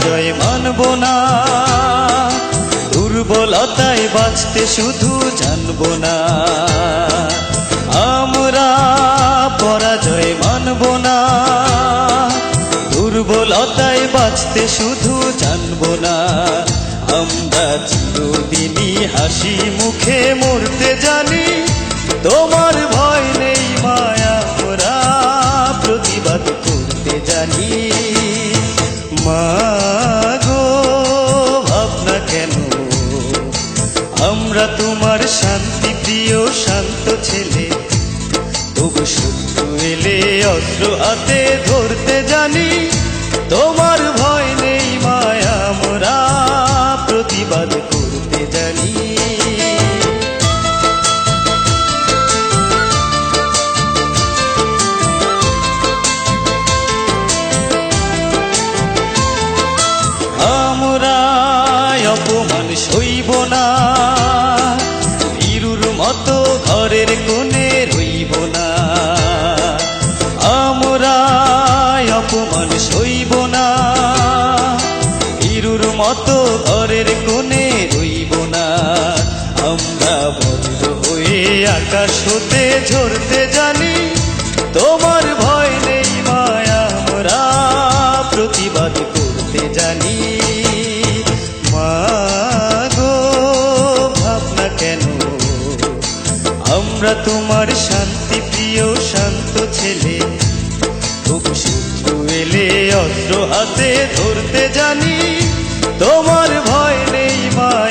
পরাজয় মানব না। দুর্বলতায় বাঁচতে শুধু জানব না। আমরা পরাজয় মানব না। দুর্বলতায় বাঁচতে শুধু জানব না। আমরা চিরদিনই হাসি মুখে মরতে জানি। তোমার ভয় নেই মায়া মোরা প্রতিবাদ করতে জানি। মাগো, ভাবনা কেন? আমরা তোমার শান্তি, প্রিয়, শান্ত ছেলে। তবু সত্য এলে অস্ত্র হাতে ধরতে জানি। তোমার ভয় নেই মায়া মোরা প্রতিবাদ করতে জানি। অপমান সইব না। বীরুর মতো ঘরের কোণে রইব না। আমরা অপমান সইব না। বীরুর মতো ঘরের কোণে রইব না। আমরা বজ্র হয়ে আকাশ হতে ঝরতে জানি, তোমার ভয় নেই মায়া, আমরা প্রতিবাদ আমরা তোমার শান্তি, প্রিয়, শান্ত ছেলে। খুব শত্রু এলে অস্ত্র হাতে ধরতে জানি। তোমার ভয় নেই মা